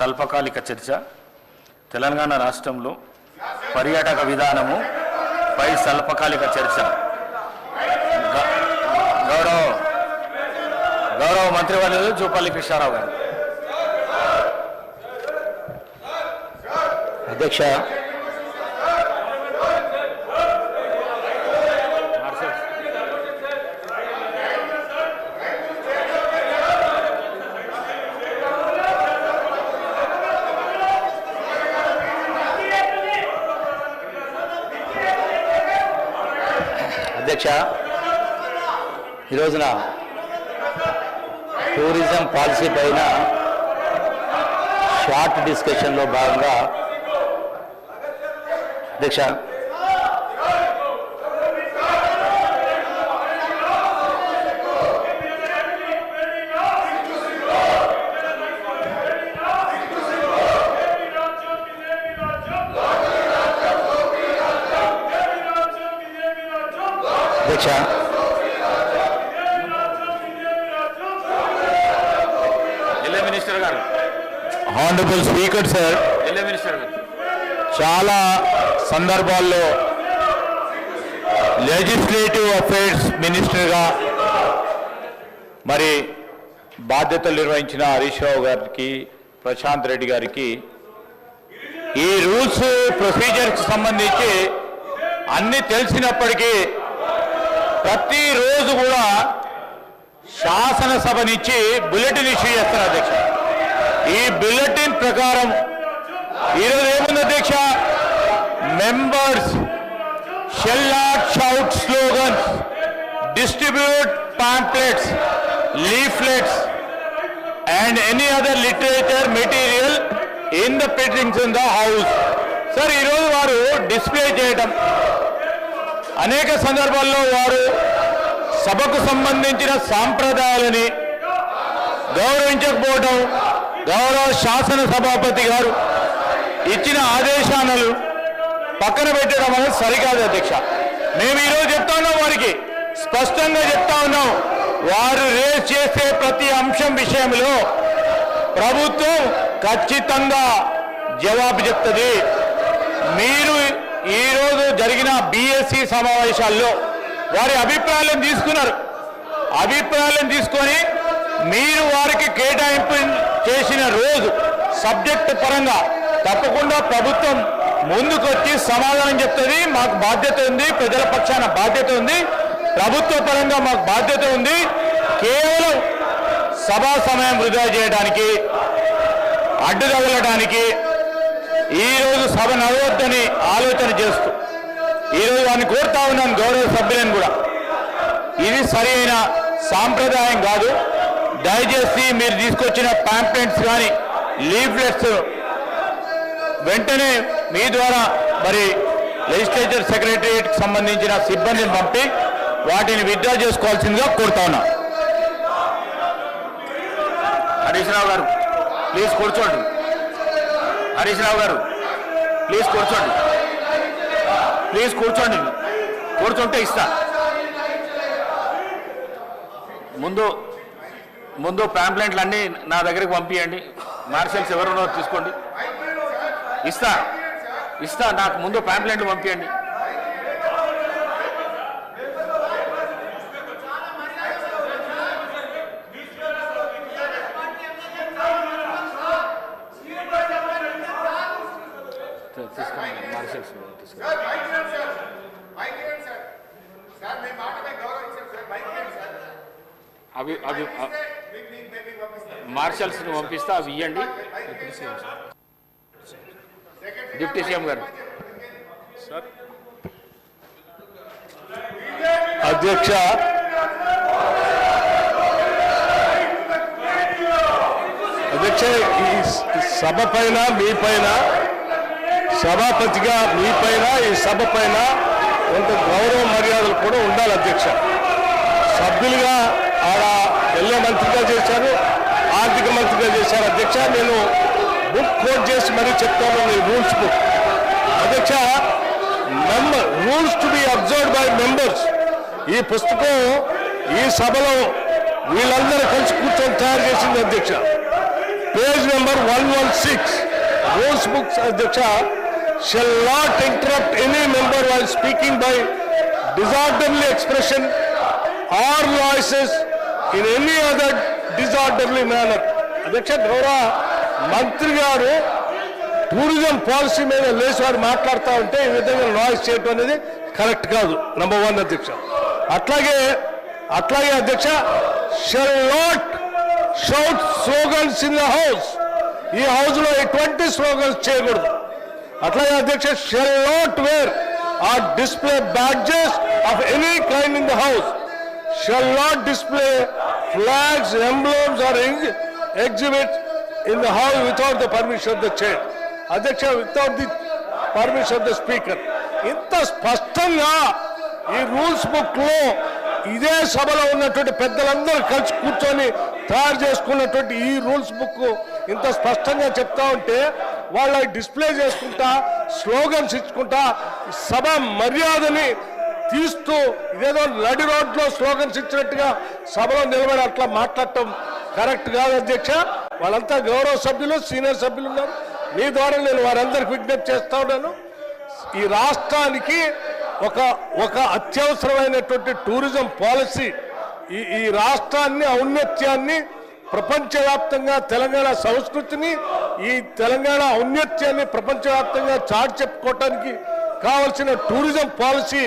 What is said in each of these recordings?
స్వల్పకాలిక చర్చ. తెలంగాణ రాష్ట్రంలో పర్యాటక విధానము పై స్వల్పకాలిక చర్చ. గౌరవ గౌరవ మంత్రివర్యులు జూపల్లి కృష్ణారావు గారు. అధ్యక్ష అధ్యక్ష ఈ రోజున టూరిజం పాలసీ పైన షార్ట్ డిస్కషన్లో భాగంగా అధ్యక్ష అధ్యక్ష. మినిస్టర్ గారు. హానరబుల్ స్పీకర్ సార్ మినిస్టర్ గారు. చాలా సందర్భాల్లో లెజిస్లేటివ్ అఫైర్స్ మినిస్టర్గా మరి బాధ్యతలు నిర్వహించిన హరీష్ రావు గారికి ప్రశాంత్ రెడ్డి గారికి ఈ రూల్స్ ప్రొసీజర్కి సంబంధించి అన్ని తెలిసినప్పటికీ ప్రతిరోజు కూడా శాసనసభ నుంచి బులెటిన్ ఇష్యూ చేస్తారు అధ్యక్ష. ఈ బులెటిన్ ప్రకారం ఈరోజు ఏముంది అధ్యక్ష? Members shall not shout slogans distribute pamphlets leaflets and any other literature material in the sittings in the house. Sir ఈరోజు వారు డిస్ప్లే చేయడం అనేక సందర్భాల్లో వారు సభకు సంబంధించిన సాంప్రదాయాలని గౌరవించకపోవటం గౌరవ శాసన సభాపతి గారు ఇచ్చిన ఆదేశాలను పక్కన పెట్టడం అనేది సరికాదు అధ్యక్ష. మేము ఈరోజు చెప్తా ఉన్నాం వారికి. స్పష్టంగా చెప్తా ఉన్నాం. వారు రేస్ చేసే ప్రతి అంశం విషయంలో ప్రభుత్వం ఖచ్చితంగా జవాబు చెప్తుంది. మీరు ఈరోజు జరిగిన బీఎస్సీ సమావేశాల్లో వారి అభిప్రాయాలను తీసుకున్నారు. అభిప్రాయాలను తీసుకొని మీరు వారికి కేటాయింపు చేసిన రోజు సబ్జెక్ట్ పరంగా తప్పకుండా ప్రభుత్వం ముందుకొచ్చి సమాధానం చెప్తుంది. మాకు బాధ్యత ఉంది ప్రజల పక్షాన బాధ్యత ఉంది. ప్రభుత్వ పరంగా మాకు బాధ్యత ఉంది. కేవలం సభా సమయం వృధా చేయడానికి అడ్డు తగలడానికి ఈరోజు సభ నడవద్దని ఆలోచన చేస్తూ ఈరోజు వారిని కోరుతా ఉన్నాను గౌరవ సభ్యులను కూడా. ఇది సరైన సాంప్రదాయం కాదు. దయచేసి మీరు తీసుకొచ్చిన పాంప్లెంట్స్ కానీ లీఫ్లెట్స్ వెంటనే మీ ద్వారా మరి లెజిస్లేచర్ సెక్రటరియట్కి సంబంధించిన సిబ్బందిని పంపి వాటిని విత్డ్రా చేసుకోవాల్సిందిగా కోరుతా ఉన్నా. హరీష్ రావు గారు ప్లీజ్ కూర్చోండి. హరీష్ రావు గారు ప్లీజ్ కూర్చోండి. ప్లీజ్ కూర్చోండి. కూర్చుంటే ఇస్తా. ముందు ముందు ప్యాంప్లెంట్లు అన్నీ నా దగ్గరికి పంపించండి మార్షల్స్ ఎవరున్నారో తీసుకోండి ఇస్తా. ఇస్తా నాకు ముందు ప్యాంప్లెంట్లు పంపించండి తీసుకోండి మార్షల్స్ తీసుకోండి సార్ మైక్ ఇవ్వండి సార్ మైక్ ఇవ్వండి సార్ సార్ మీ మాట మీద గౌరవం ఇచ్చారు సార్ మైక్ ఇవ్వండి సార్ అవి అవి మార్షల్స్ని పంపిస్తా అవి ఇవ్వండి డిప్యూటీ సీఎం గారు. అధ్యక్ష. అధ్యక్ష ఈ సభ పైన మీ పైన సభాపతిగా మీ పైన ఈ సభ పైన కొంత గౌరవ మర్యాదలు కూడా ఉండాలి అధ్యక్ష. సభ్యులుగా ఆడ ఎల్ఏ మంత్రిగా చేశారు ఆర్థిక మంత్రిగా చేశారు అధ్యక్ష. నేను బుక్ కోట్ చేసి మరీ చెప్తాను ఈ రూల్స్ బుక్. అధ్యక్ష member rules to be observe by members ఈ పుస్తకం ఈ సభలో వీళ్ళందరూ కలిసి కూర్చొని తయారు చేసింది అధ్యక్ష. Page number one one six. Rules books అధ్యక్ష shall not interrupt any member while speaking by disorderly expression or voices in any other disorderly manner. అధ్యక్ష గౌరవ మంత్రి గారు టూరిజం పాలసీ మీద లేచి వారు మాట్లాడుతూ ఉంటే ఈ విధంగా నాయిస్ చేయటం అనేది కరెక్ట్ కాదు. నంబర్ వన్ అధ్యక్ష. అట్లాగే అట్లాగే అధ్యక్ష shall not shout slogans in the house ఈ హౌస్లో ఎటువంటి స్లోగన్స్ చేయకూడదు. అట్లాగే అధ్యక్ష shall not wear or display badges of any kind in the house shall not display flags emblems or exhibit in the house without the permission of the chair అధ్యక్ష without the permission of the speaker ఇంత స్పష్టంగా ఈ rules బుక్లో ఇదే సభలో ఉన్నటువంటి పెద్దలందరూ కలిసి కూర్చొని తయారు చేసుకున్నటువంటి ఈ రూల్స్ బుక్ ఇంత స్పష్టంగా చెప్తా ఉంటే వాళ్ళ డిస్ప్లే చేసుకుంటా స్లోగన్స్ ఇచ్చుకుంటా సభ మర్యాదని తీస్తూ ఇదేదో నడి రోడ్లో స్లోగన్స్ ఇచ్చినట్టుగా సభలో నిలబడి అట్లా మాట్లాడటం కరెక్ట్ కాదు అధ్యక్ష. వాళ్ళంతా గౌరవ సభ్యులు సీనియర్ సభ్యులు ఉన్నారు. మీ ద్వారా నేను వారందరికి విజ్ఞప్తి చేస్తా ఉన్నాను. ఈ రాష్ట్రానికి ఒక ఒక అత్యవసరమైనటువంటి టూరిజం పాలసీ ఈ ఈ రాష్ట్రాన్ని ఔన్నత్యాన్ని ప్రపంచవ్యాప్తంగా తెలంగాణ సంస్కృతిని ఈ తెలంగాణ ఔన్నత్యాన్ని ప్రపంచవ్యాప్తంగా చాటి చెప్పుకోవటానికి కావలసిన టూరిజం పాలసీ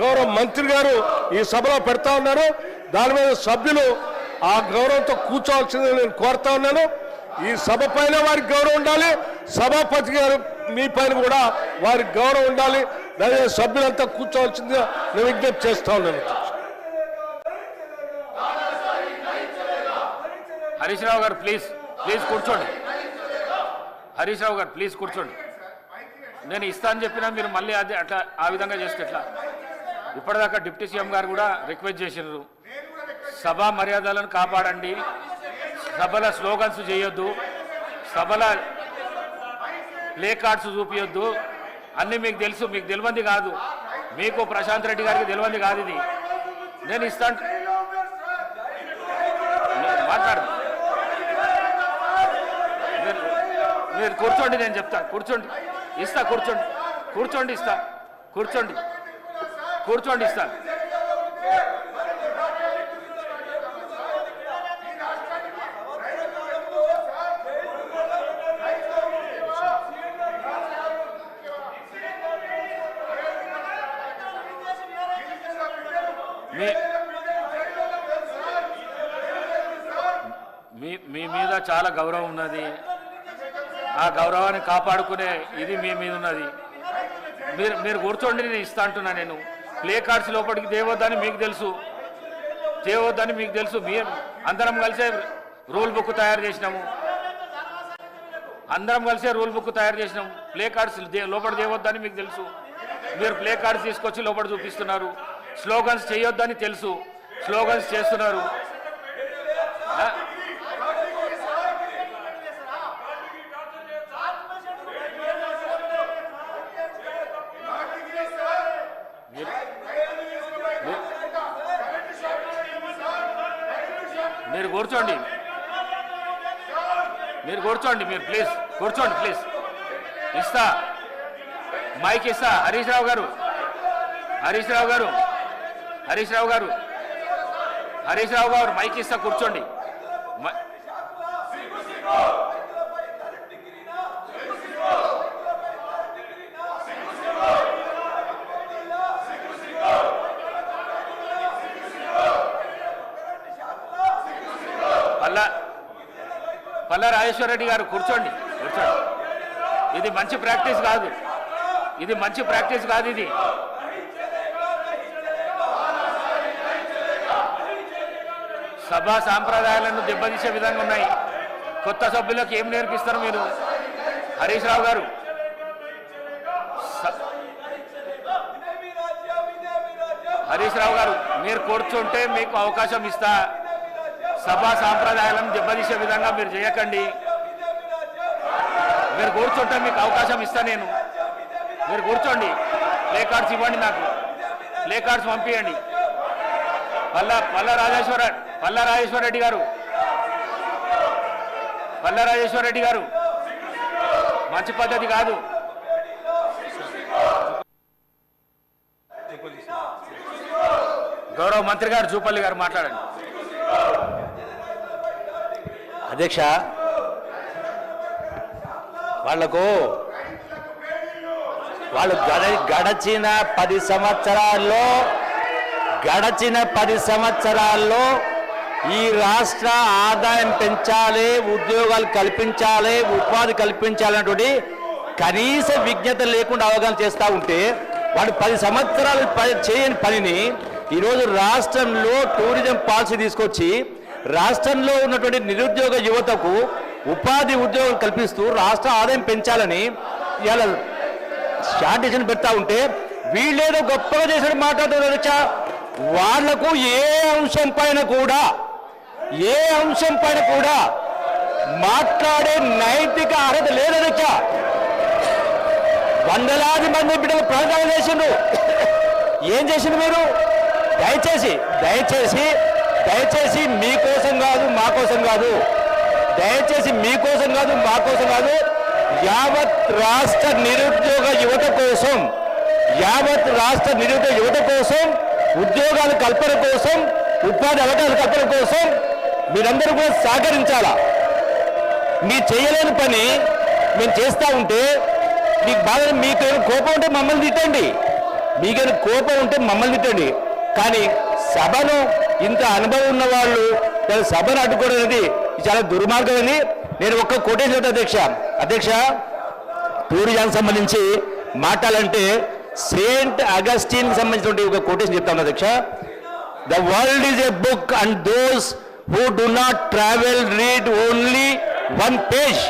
గౌరవ మంత్రి గారు ఈ సభలో పెడతా ఉన్నారు. దాని మీద సభ్యులు ఆ గౌరవంతో కూర్చోవాల్సిందని నేను కోరుతా ఉన్నాను. ఈ సభ పైన వారికి గౌరవం ఉండాలి. సభాపతి గారు మీ పైన కూడా వారికి గౌరవం ఉండాలి. దయచేసి సభ్యులంతా కూర్చోవాల్సిందిగా నేను విజ్ఞప్తి చేస్తా ఉన్నాను. హరీష్ రావు గారు ప్లీజ్ ప్లీజ్ కూర్చోండి. హరీష్ రావు గారు ప్లీజ్ కూర్చోండి. నేను ఇస్తా అని చెప్పినా మీరు మళ్ళీ అదే అట్లా ఆ విధంగా చేస్తే ఎట్లా? ఇప్పటిదాకా డిప్యూటీ సీఎం గారు కూడా రిక్వెస్ట్ చేసినారు సభా మర్యాదలను కాపాడండి. సభల స్లోగన్స్ చేయొద్దు. సభల ప్లే కార్డ్స్ చూపించొద్దు అన్నీ మీకు తెలుసు మీకు తెలియంది కాదు. మీకు ప్రశాంత్ రెడ్డి గారికి తెలియంది కాదు ఇది. నేను ఇస్తాను మాట్లాడు మీరు మీరు కూర్చోండి నేను చెప్తాను కూర్చోండి. ఇస్తా కూర్చోండి. కూర్చోండి ఇస్తా. కూర్చోండి. కూర్చోండి ఇస్తా. మీ మీ మీద చాలా గౌరవం ఉన్నది. ఆ గౌరవాన్ని కాపాడుకునే ఇది మీ మీద ఉన్నది. మీరు మీరు కూర్చోండి నేను ఇస్తా అంటున్నా నేను. ప్లే కార్డ్స్ లోపలికి తేవద్దని మీకు తెలుసు. తేవద్దని మీకు తెలుసు. మీ అందరం కలిసే రూల్ బుక్ తయారు చేసినాము. అందరం కలిసే రూల్ బుక్ తయారు చేసినాము. ప్లే కార్డ్స్ దే- లోపల చేయవద్దని మీకు తెలుసు. మీరు ప్లే కార్డ్స్ తీసుకొచ్చి లోపల చూపిస్తున్నారు. స్లోగన్స్ చేయొద్దని తెలుసు. స్లోగన్స్ చేస్తున్నారు. కూర్చోండి. మీరు కూర్చోండి మీరు ప్లీజ్ కూర్చోండి ప్లీజ్ ఇస్తా. మైక్ ఇస్తా. హరీష్ రావు గారు. హరీష్ రావు గారు. హరీష్ రావు గారు. హరీష్ రావు గారు మైక్ ఇస్తా కూర్చోండి. పల్లా రాజేశ్వరరెడ్డి గారు కూర్చోండి కూర్చోండి. ఇది మంచి ప్రాక్టీస్ కాదు. ఇది మంచి ప్రాక్టీస్ కాదు ఇది. సభా సాంప్రదాయాలను దెబ్బతీసే విధంగా ఉన్నాయి. కొత్త సభ్యులకు ఏం నేర్పిస్తారు మీరు? హరీష్ రావు గారు. స- హరీష్ రావు గారు మీరు కూర్చుంటే మీకు అవకాశం ఇస్తా. సభా సాంప్రదాయాలను దెబ్బతీసే విధంగా మీరు చేయకండి. మీరు కూర్చుంటే మీకు అవకాశం ఇస్తా నేను. మీరు కూర్చోండి. ప్లే కార్డ్స్ ఇవ్వండి నాకు. ప్లే కార్డ్స్ పంపించండి పల్లా పల్లా రాజేశ్వర పల్లా రాజేశ్వర రెడ్డి గారు. పల్ల రాజేశ్వర రెడ్డి గారు. మంచి పద్ధతి కాదు. గౌరవ మంత్రి గారు జూపల్లి గారు మాట్లాడండి. అధ్యక్ష వాళ్ళకు వాళ్ళు గడ గడచిన పది సంవత్సరాల్లో గడచిన పది సంవత్సరాల్లో ఈ రాష్ట్ర ఆదాయం పెంచాలి ఉద్యోగాలు కల్పించాలి ఉపాధి కల్పించాలన్నటువంటి కనీస విజ్ఞత లేకుండా అవగాహన చేస్తూ ఉంటే వాడు పది సంవత్సరాలు చేయని పనిని ఈరోజు రాష్ట్రంలో టూరిజం పాలసీ తీసుకొచ్చి రాష్ట్రంలో ఉన్నటువంటి నిరుద్యోగ యువతకు ఉపాధి ఉద్యోగం కల్పిస్తూ రాష్ట్ర ఆదాయం పెంచాలని ఇలా షార్టేషన్ పెడతా ఉంటే వీళ్ళేదో గొప్పగా చేసాడు మాట్లాడుతున్నారు వాళ్ళకు ఏ అంశం పైన కూడా ఏ అంశం పైన కూడా మాట్లాడే నైతిక అర్హత లేదనొచ్చ వందలాది మంది బిడ్డలు ప్రాణాలు చేసిండ్రు ఏం చేసిండు మీరు? దయచేసి దయచేసి దయచేసి మీకోసం కాదు మా కోసం కాదు. దయచేసి మీకోసం కాదు మా కోసం కాదు. యావత్ రాష్ట్ర నిరుద్యోగ యువత కోసం యావత్ రాష్ట్ర నిరుద్యోగ యువత కోసం ఉద్యోగాల కల్పన కోసం ఉపాధి అవకాశాల కల్పన కోసం మీరందరూ కూడా సహకరించాలా? మీ చేయలేని పని మేము చేస్తూ ఉంటే మీకు బాగా మీకేమైనా కోపం ఉంటే మమ్మల్ని తిట్టండి. మీకైనా కోపం ఉంటే మమ్మల్ని తిట్టండి. కానీ సభను ఇంత అనుభవం ఉన్న వాళ్ళు సభను అడ్డుకోవడం అనేది చాలా దుర్మార్గం అని నేను ఒక్క కోటేశ్వర అధ్యక్ష. అధ్యక్ష టూరిజానికి సంబంధించి మాట్లాడాలంటే సెయింట్ అగస్టిన్ సంబంధించినటువంటి ఒక కోటేషన్ చెప్తాను అధ్యక్ష. The world is a book and those who do not travel read only one page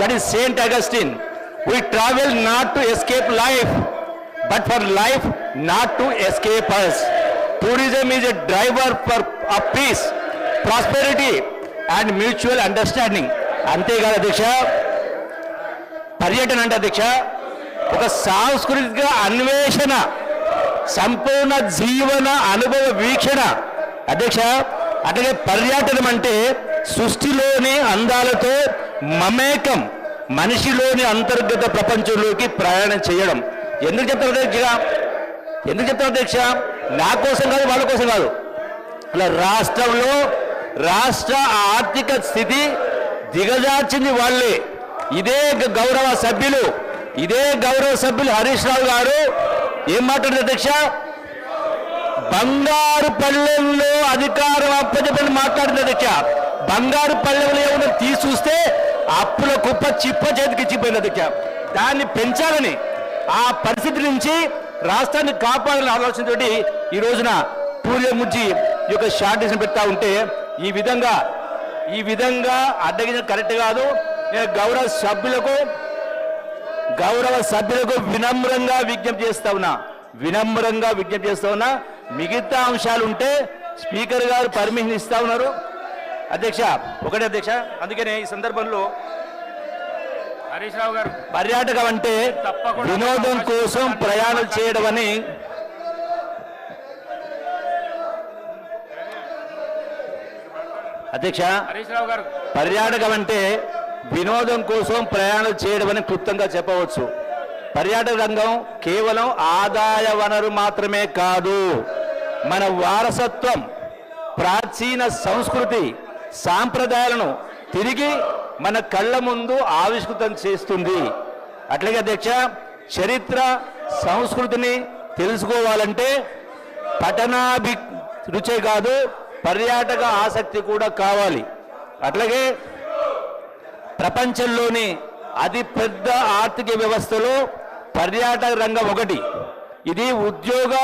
that is Saint Augustine we travel not to escape life but for life not to escape us tourism is a driver for a peace prosperity and mutual understanding అంతేకాదు అధ్యక్ష. పర్యటన అంటే అధ్యక్ష ఒక సాంస్కృతిక అన్వేషణ సంపూర్ణ జీవన అనుభవ వీక్షణ. అధ్యక్ష అట్లాగే పర్యటనం అంటే సృష్టిలోని అందాలతో మమేకం మనిషిలోని అంతర్గత ప్రపంచంలోకి ప్రయాణం చేయడం. ఎందుకు చెప్తారు అధ్యక్ష? ఎందుకు చెప్తారు అధ్యక్ష? నా కోసం కాదు వాళ్ళ కోసం కాదు. అలా రాష్ట్రంలో రాష్ట్ర ఆర్థిక స్థితి దిగజార్చింది వాళ్ళే. ఇదే గ- గౌరవ సభ్యులు ఇదే గౌరవ సభ్యులు హరీష్ రావు గారు. ఏం మాట్లాడారు అధ్యక్ష? బంగారు పల్లెల్లో అధికారం అప్పచెప్పని మాట్లాడింది అధ్యక్ష. బంగారు పల్లెల్లో ఏమైనా తీసి చూస్తే అప్పుల కుప్ప చిప్ప చేతికి ఇచ్చిపోయింది అధ్యక్ష. దాన్ని పెంచాలని ఆ పరిస్థితి నుంచి రాష్ట్రాన్ని కాపాడాలని ఆలోచనతోటి ఈ రోజున టూరిజం గురించి ఈ యొక్క షార్టేజ్ పెడతా ఉంటే ఈ విధంగా ఈ విధంగా అడ్డగించడం కరెక్ట్ కాదు. నేను గౌరవ సభ్యులకు గౌరవ సభ్యులకు వినమ్రంగా విజ్ఞప్తి చేస్తా ఉన్నా వినమ్రంగా విజ్ఞప్తి చేస్తా ఉన్నా మిగతా అంశాలు ఉంటే స్పీకర్ గారు పర్మిషన్ ఇస్తా ఉన్నారు. అధ్యక్ష ఒకటే అధ్యక్ష అందుకనే ఈ సందర్భంలో హరీష్ రావు గారు పర్యాటకం అంటే వినోదం కోసం ప్రయాణం చేయడం అని అధ్యక్ష పర్యాటకం అంటే వినోదం కోసం ప్రయాణం చేయడం అని క్లుప్తంగా చెప్పవచ్చు. పర్యాటక రంగం కేవలం ఆదాయ వనరు మాత్రమే కాదు. మన వారసత్వం ప్రాచీన సంస్కృతి సాంప్రదాయాలను తిరిగి మన కళ్ళ ముందు ఆవిష్కృతం చేస్తుంది. అట్లాగే అధ్యక్ష చరిత్ర సంస్కృతిని తెలుసుకోవాలంటే పఠనాభి రుచే కాదు పర్యాటక ఆసక్తి కూడా కావాలి. అట్లాగే ప్రపంచంలోని అతి పెద్ద ఆర్థిక వ్యవస్థలో పర్యాటక రంగం ఒకటి. ఇది ఉద్యోగ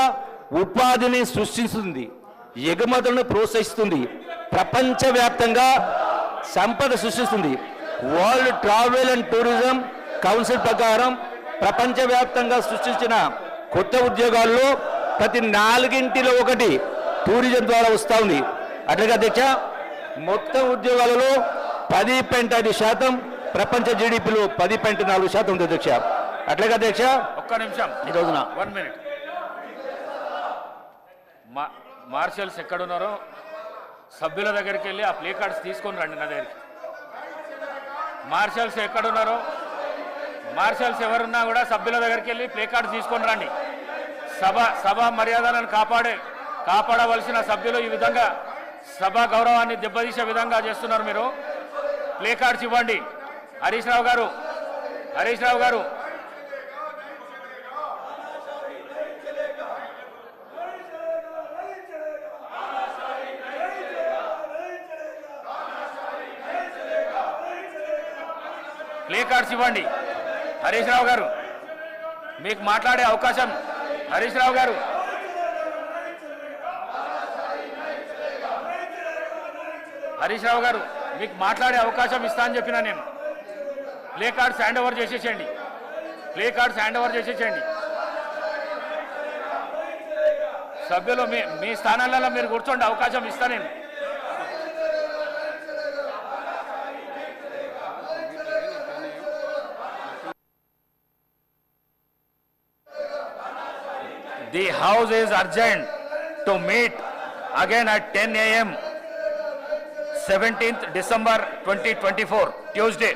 ఉపాధిని సృష్టిస్తుంది ఎగుమతులను ప్రోత్సహిస్తుంది ప్రపంచవ్యాప్తంగా సంపద సృష్టిస్తుంది. World travel and tourism council ప్రకారం ప్రపంచవ్యాప్తంగా సృష్టించిన కొత్త ఉద్యోగాల్లో ప్రతి నాలుగింటిలో ఒకటి టూరిజం ద్వారా వస్తూ ఉంది. అట్లాగే అధ్యక్ష మొత్తం ఉద్యోగాలలో పది పాయింట్ ఐదు శాతం ప్రపంచ జీడిపిలో పది పాయింట్ నాలుగు శాతం ఉంది అధ్యక్ష. అట్లాగే అధ్యక్ష? ఒక్క నిమిషం. ఈ రోజున. వన్ మినిట్ మార్షల్స్ ఎక్కడున్నారో సభ్యుల దగ్గరికి వెళ్ళి ఆ ప్లే కార్డ్స్ తీసుకొని రండి నా దగ్గరికి. మార్షల్స్ ఎక్కడున్నారో మార్షల్స్ ఎవరున్నా కూడా సభ్యుల దగ్గరికి వెళ్ళి ప్లే కార్డ్స్ తీసుకొని రండి. సభ సభ మర్యాదలను కాపాడే కాపాడవలసిన సభ్యులు ఈ విధంగా సభ గౌరవాన్ని దెబ్బతీసే విధంగా చేస్తున్నారు మీరు. ప్లే కార్డ్స్ ఇవ్వండి. హరీష్ రావు గారు హరీష్ రావు గారు. ప్లే కార్డ్స్ ఇవ్వండి. హరీష్ రావు గారు మీకు మాట్లాడే అవకాశం. హరీష్ రావు గారు. హరీష్ రావు గారు మీకు మాట్లాడే అవకాశం ఇస్తా అని చెప్పిన నేను. ప్లే కార్డ్స్ హ్యాండ్ ఓవర్ చేసేసేయండి. ప్లే కార్డ్స్ హ్యాండ్ ఓవర్ చేసేసేయండి. సభ్యులు మీ మీ స్థానాలలో మీరు కూర్చోండి అవకాశం ఇస్తా నేను. The house is urgent to meet again at ten AM seventeenth December twenty twenty four Tuesday